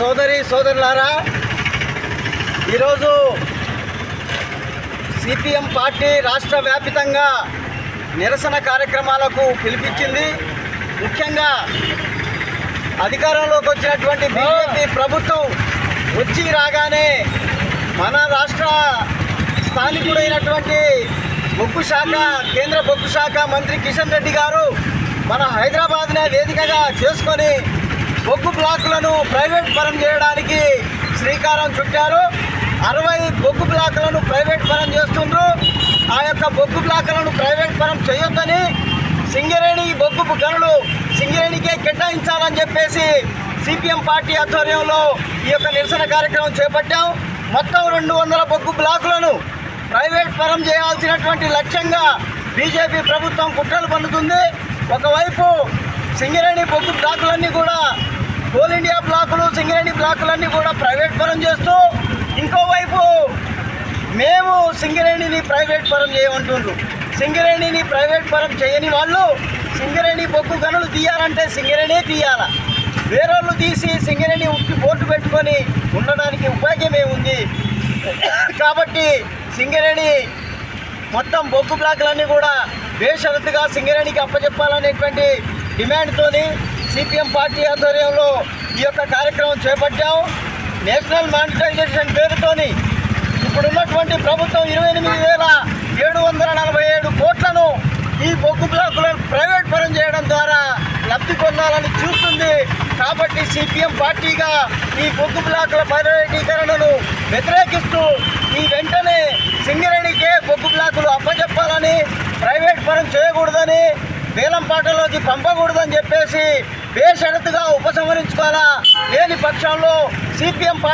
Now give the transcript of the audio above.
సోదరి సోదరులారా ఈరోజు సిపిఎం పార్టీ రాష్ట్ర వ్యాపితంగా నిరసన కార్యక్రమాలకు పిలిపించింది. ముఖ్యంగా అధికారంలోకి వచ్చినటువంటి బీజేపీ ప్రభుత్వం వచ్చి రాగానే మన రాష్ట్ర స్థానికుడైనటువంటి బొగ్గు శాఖ కేంద్ర బొగ్గు శాఖ మంత్రి కిషన్ రెడ్డి గారు మన హైదరాబాద్నే వేదికగా చేసుకొని బొగ్గు బ్లాకులను ప్రైవేట్ పరం చేయడానికి శ్రీకారం చుట్టారు. అరవై బొగ్గు బ్లాకులను ప్రైవేట్ పరం చేస్తుండ్రు. ఆ యొక్క బొగ్గు బ్లాకులను ప్రైవేట్ పరం చేయొద్దని సింగరేణి బొగ్గు గనులు సింగరేణికే కేటాయించాలని చెప్పేసి సిపిఎం పార్టీ ఆధ్వర్యంలో ఈ యొక్క నిరసన కార్యక్రమం చేపట్టాం. మొత్తం రెండు వందల బొగ్గు బ్లాకులను ప్రైవేట్ పరం చేయాల్సినటువంటి లక్ష్యంగా బీజేపీ ప్రభుత్వం కుట్రలు పన్నుతుంది. ఒకవైపు సింగరేణి బొగ్గు బ్లాకులన్నీ కూడా కోల్ ఇండియా బ్లాకులు సింగరేణి బ్లాకులన్నీ కూడా ప్రైవేట్ పరం చేస్తూ ఇంకోవైపు మేము సింగరేణిని ప్రైవేట్ పరం చేయమంటుండ్రు. సింగరేణిని ప్రైవేట్ పరం చేయని వాళ్ళు సింగరేణి బొగ్గు గనులు తీయాలంటే సింగరేణి తీయాల. వేరేళ్ళు తీసి సింగరేణి ఉట్టి బోర్డు పెట్టుకొని ఉండడానికి ఉపయోగమే ఉంది. కాబట్టి సింగరేణి మొత్తం బొగ్గు బ్లాకులన్నీ కూడా బేషరతుగా సింగరేణికి అప్పచెప్పాలనేటువంటి డిమాండ్తోని సిపిఎం పార్టీ ఆధ్వర్యంలో ఈ యొక్క కార్యక్రమం చేపట్టాం. నేషనల్ మానిటైజేషన్ పేరుతోని ఇప్పుడున్నటువంటి ప్రభుత్వం ఇరవై ఎనిమిది వేల ఏడు వందల నలభై ఏడు కోట్లను ఈ బొగ్గు బ్లాకులను ప్రైవేట్ పరం చేయడం ద్వారా లబ్ధి పొందాలని చూస్తుంది. కాబట్టి సిపిఎం పార్టీగా ఈ బొగ్గు బ్లాకుల ప్రైవేటీకరణను వ్యతిరేకిస్తూ ఈ వెంటనే సింగరేణికే బొగ్గు బ్లాకులు అప్పచెప్పాలని ప్రైవేట్ పరం చేయకూడదని వేలంపాటలోకి పంపకూడదని చెప్పేసి బేషరతుగా ఉపసంహరించుకోవాలా? లేని పక్షంలో సిపిఎం పార్టీ